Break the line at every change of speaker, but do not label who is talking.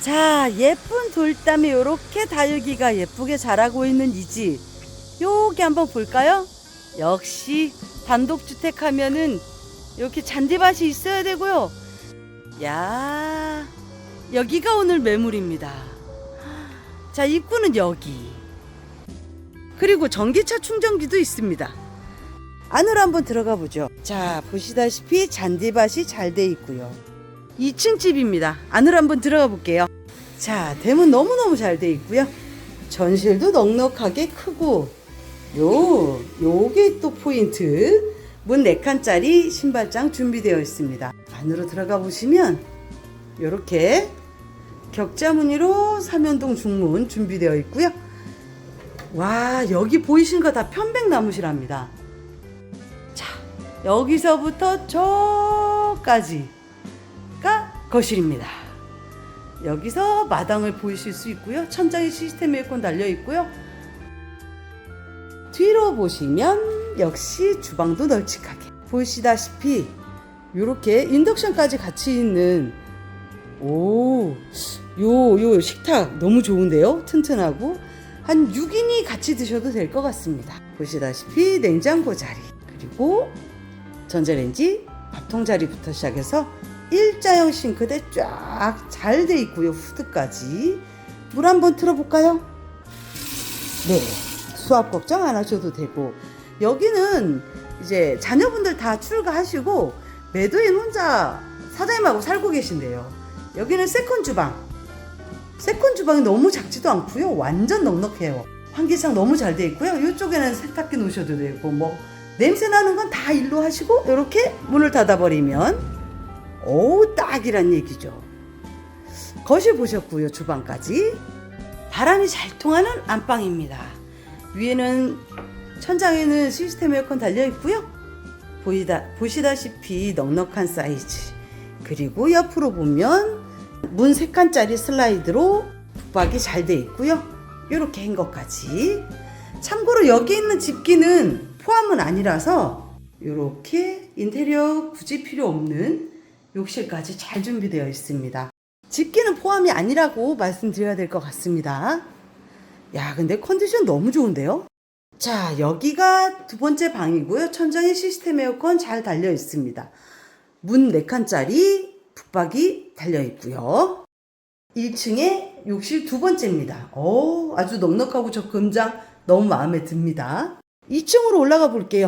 자, 예쁜 돌담이 이렇게 다육이가 예쁘게 자라고 있는 이 집. 여기 한번 볼까요? 역시 단독주택 하면은 이렇게 잔디밭이 있어야 되고요. 야, 여기가 오늘 매물입니다. 자, 입구는 여기. 그리고 전기차 충전기도 있습니다. 안으로 한번 들어가 보죠. 자, 보시다시피 잔디밭이 잘 돼 있고요. 2층 집입니다. 안으로 한번 들어가 볼게요. 자, 대문 너무너무 잘 돼 있고요. 전실도 넉넉하게 크고 요 요게 또 포인트. 문 4칸짜리 신발장 준비되어 있습니다. 안으로 들어가 보시면 요렇게 격자 무늬로 삼연동 중문 준비되어 있고요. 와, 여기 보이신 거다 편백나무시랍니다. 자, 여기서부터 저까지가 거실입니다. 여기서 마당을 보이실 수 있고요. 천장에 시스템 에어컨 달려 있고요. 뒤로 보시면 역시 주방도 널찍하게 보시다시피 이렇게 인덕션까지 같이 있는 오, 요, 요 식탁 너무 좋은데요? 튼튼하고 한 6인이 같이 드셔도 될 것 같습니다. 보시다시피 냉장고 자리 그리고 전자레인지 밥통 자리부터 시작해서 일자형 싱크대 쫙 잘 돼 있고요. 후드까지 물 한번 틀어볼까요? 네, 수압 걱정 안 하셔도 되고 여기는 이제 자녀분들 다 출가하시고 매도인 혼자 사장님하고 살고 계신데요. 여기는 세컨 주방. 세컨 주방이 너무 작지도 않고요. 완전 넉넉해요. 환기창 너무 잘 돼 있고요. 이쪽에는 세탁기 놓으셔도 되고 뭐 냄새 나는 건 다 일로 하시고 이렇게 문을 닫아버리면 오 딱이란 얘기죠. 거실 보셨고요. 주방까지 바람이 잘 통하는 안방입니다. 위에는 천장에는 시스템 에어컨 달려 있고요. 보이다 보시다시피 넉넉한 사이즈. 그리고 옆으로 보면 문 3칸짜리 슬라이드로 붙박이 잘 돼 있고요. 이렇게 한 것까지. 참고로 여기 있는 집기는 포함은 아니라서 이렇게 인테리어 굳이 필요 없는 욕실까지 잘 준비되어 있습니다. 집기는 포함이 아니라고 말씀드려야 될 것 같습니다. 야, 근데 컨디션 너무 좋은데요? 자, 여기가 두 번째 방이고요. 천장에 시스템 에어컨 잘 달려 있습니다. 문 4칸짜리 붙박이 달려 있고요. 1층에 욕실 두 번째입니다. 오, 아주 넉넉하고 저 금장 너무 마음에 듭니다. 2층으로 올라가 볼게요.